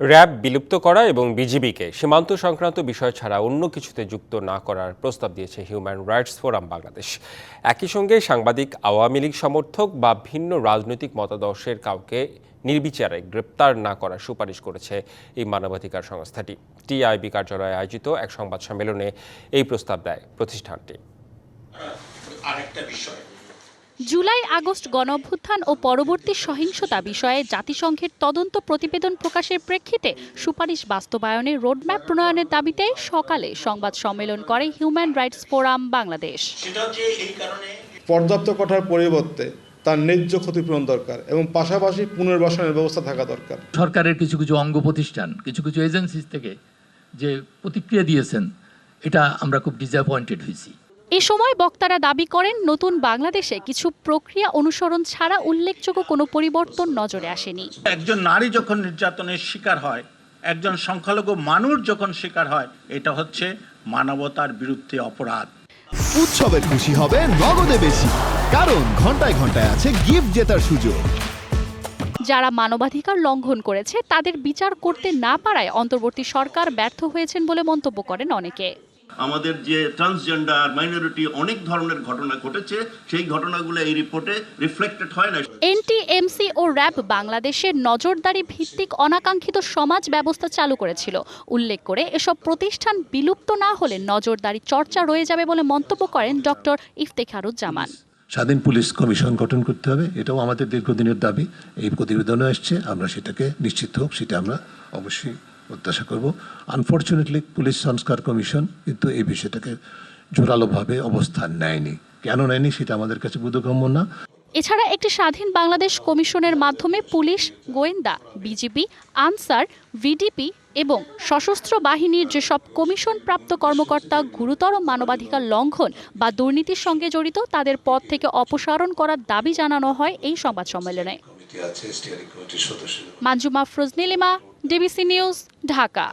RAB বিলুপ্ত করা এবং বিজিবিকে সীমান্ত সংক্রান্ত বিষয় ছাড়া অন্য কিছুতে যুক্ত না করার প্রস্তাব দিয়েছে হিউম্যান রাইটস ফোরাম বাংলাদেশ একই সঙ্গে সাংবাদিক, আওয়ামী লীগ সমর্থক বা ভিন্ন রাজনৈতিক মতাদর্শের কাউকে নির্বিচারে গ্রেপ্তার না করার সুপারিশ করেছে এই মানবাধিকার সংস্থাটি। টিআইবি কার্যালয়ে আয়োজিত এক সংবাদ সম্মেলনে এই প্রস্তাব দেয় প্রতিষ্ঠানটি। আরেকটা বিষয়। জুলাই আগস্ট গণঅভ্যুত্থান ও পরবর্তী সহিংসতা বিষয়ে জাতিসংঘের তদন্ত প্রতিবেদন প্রকাশের প্রেক্ষিতে সুপারিশ বাস্তবায়নে রোডম্যাপ প্রণয়নের দাবিতে সকালে সংবাদ সম্মেলন করে হিউম্যান রাইটস ফোরাম বাংলাদেশ। পর্যাপ্ত কোঠার পরিবর্তে তার ন্যায্য ক্ষতিপূরণ দরকার এবং পাশাপাশি পুনর্বাসনের ব্যবস্থা থাকা দরকার। সরকারের কিছু কিছু অঙ্গ প্রতিষ্ঠান কিছু কিছু এজেন্সিস থেকে যে প্রতিক্রিয়া দিয়েছেন এটা আমরা খুব ডিসঅ্যাপয়েন্টেড হয়েছি। এ সময় বক্তারা দাবি করেন নতুন বাংলাদেশে কিছু প্রক্রিয়া অনুসরণ ছাড়া উল্লেখযোগ্য কোনো পরিবর্তন নজরে আসেনি। একজন নারী যখন নির্যাতনের শিকার হয় একজন সংখ্যালঘু মানুষ যখন শিকার হয় এটা হচ্ছে মানবতার বিরুদ্ধে অপরাধ। উৎসবের খুশি হবে নগদে বেশি কারণ ঘন্টায় ঘন্টায় আছে গিফট জেতার সুযোগ। যারা মানবাধিকার লঙ্ঘন করেছে তাদের বিচার করতে না পারায় অন্তর্বর্তী সরকার ব্যর্থ হয়েছেন বলে মন্তব্য করেন অনেকে। আমাদের যে ট্রান্সজেন্ডার মাইনরিটি অনেক ধরনের ঘটনা ঘটেছে সেই ঘটনাগুলো এই রিপোর্টে রিফ্লেক্টেড হয় না। এনটিএমসি ও র্যাব বাংলাদেশের নজরদারি ভিত্তিক অনাকাঙ্ক্ষিত সমাজ ব্যবস্থা চালু করেছিল। উল্লেখ করে এসব প্রতিষ্ঠান বিলুপ্ত না হলে নজরদারি চর্চা রয়ে যাবে বলে মন্তব্য করেন ডক্টর ইফতেখারুজ্জামান। স্বাধীন পুলিশ কমিশন গঠন করতে হবে এটাও আমাদের দীর্ঘদিনের দাবি। এই প্রতিবেদনে আসছে আমরা সেটাকে নিশ্চিত হোক সেটা আমরা অবশ্যই প্রত্যাশা করব। আনফর্চুনেটলি পুলিশ সংস্কার কমিশন কিন্তু এই বিষয়টাকে জোরালোভাবে অবস্থান নেয়নি। কেন নেয়নি সেটা আমাদের কাছে বোধগম্য না। এছাড়া একটি স্বাধীন বাংলাদেশ কমিশনের মাধ্যমে পুলিশ, গোয়েন্দা বিজিবি আনসার ভিডিপি এবং সশস্ত্র বাহিনীর যেসব কমিশন প্রাপ্ত কর্মকর্তা গুরুতর মানবাধিকার লঙ্ঘন বা দুর্নীতির সঙ্গে জড়িত, তাদের পদ থেকে অপসারণ করার দাবি জানানো হয় এই সংবাদ সম্মেলনে। আছে স্টিয়ারিং কমিটির সদস্য। মানজুমা ফ্রোজনীলিমা ডিবিসি নিউজ ঢাকা।